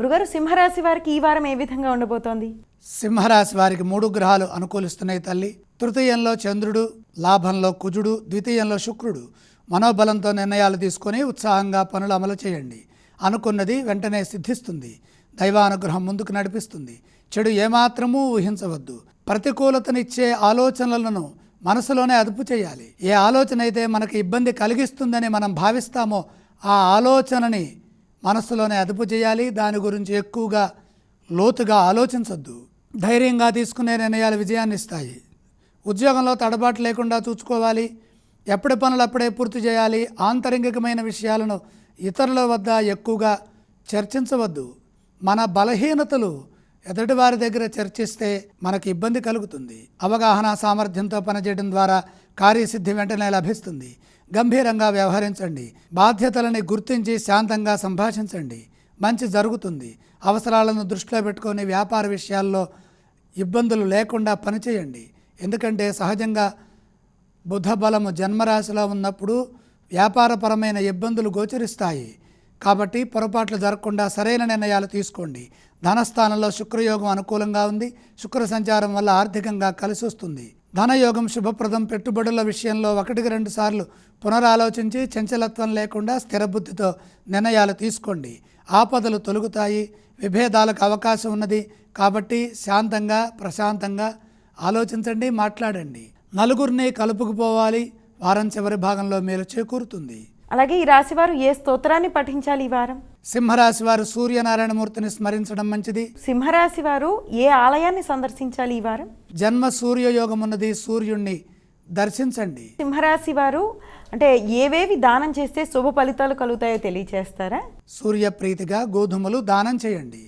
గురుగారు సింహరాశి వారికి ఈ వారం ఏ విధంగా ఉండబోతోంది? సింహరాశి వారికి మూడు గ్రహాలు అనుకూలిస్తున్నాయి తల్లి. తృతీయంలో చంద్రుడు లాభంలో కుజుడు ద్వితీయంలో శుక్రుడు. మనోబలంతో నిర్ణయాలు తీసుకొని ఉత్సాహంగా పనులు అమలు చేయండి. అనుకున్నది వెంటనే సిద్ధిస్తుంది. దైవానుగ్రహం ముందుకు నడిపిస్తుంది. చెడు ఏమాత్రమూ ఊహించవద్దు. ప్రతికూలతనిచ్చే ఆలోచనలను మనసులోనే అదుపు చేయాలి. ఏ ఆలోచన అయితే మనకి ఇబ్బంది కలిగిస్తుందని మనం భావిస్తామో ఆ ఆలోచనని మనస్సులోనే అదుపు చేయాలి. దాని గురించి ఎక్కువగా లోతుగా ఆలోచించద్దు. ధైర్యంగా తీసుకునే నిర్ణయాలు విజయాన్ని ఇస్తాయి. ఉద్యోగంలో తడబాటు లేకుండా చూసుకోవాలి. ఎప్పటి పనులు అప్పుడే పూర్తి చేయాలి. ఆంతరంగికమైన విషయాలను ఇతరుల వద్ద ఎక్కువగా చర్చించవద్దు. మన బలహీనతలు ఎదుటివారి దగ్గర చర్చిస్తే మనకు ఇబ్బంది కలుగుతుంది. అవగాహన సామర్థ్యంతో పనిచేయడం ద్వారా కార్యసిద్ధి వెంటనే లభిస్తుంది. గంభీరంగా వ్యవహరించండి. బాధ్యతలని గుర్తించి శాంతంగా సంభాషించండి. మంచి జరుగుతుంది. అవసరాలను దృష్టిలో పెట్టుకొని వ్యాపార విషయాల్లో ఇబ్బందులు లేకుండా పనిచేయండి. ఎందుకంటే సహజంగా బుధ బలము జన్మరాశిలో ఉన్నప్పుడు వ్యాపారపరమైన ఇబ్బందులు గోచరిస్తాయి. కాబట్టి పొరపాట్లు జరగకుండా సరైన నిర్ణయాలు తీసుకోండి. ధనస్థానంలో శుక్రయోగం అనుకూలంగా ఉంది. శుక్ర సంచారం వల్ల ఆర్థికంగా కలిసి వస్తుంది ధనయోగం శుభప్రదం పెట్టుబడుల విషయంలో ఒకటికి రెండు సార్లు పునరాలోచించి చంచలత్వం లేకుండా స్థిరబుద్ధితో నిర్ణయాలు తీసుకోండి. ఆపదలు తొలుగుతాయి విభేదాలకు అవకాశం ఉన్నది కాబట్టి శాంతంగా ప్రశాంతంగా ఆలోచించండి మాట్లాడండి. నలుగురిని కలుపుకుపోవాలి వారం చివరి భాగంలో మేలు చేకూరుతుంది. అలాగే ఈ రాశివారు ఏ స్తోత్రాన్ని పఠించాలి ఈ వారం? సింహరాశి వారు సూర్యనారాయణమూర్తిని స్మరించడం మంచిది. సింహరాశి వారు ఏ ఆలయాన్ని సందర్శించాలి ఈ వారం? జన్మ సూర్యయోగం ఉన్నది సూర్యుణ్ణి దర్శించండి. సింహరాశి వారు అంటే ఏవేవి దానం చేస్తే శుభ ఫలితాలు కలుగుతాయో తెలియచేస్తారా? సూర్యప్రీతిగా గోధుమలు దానం చేయండి.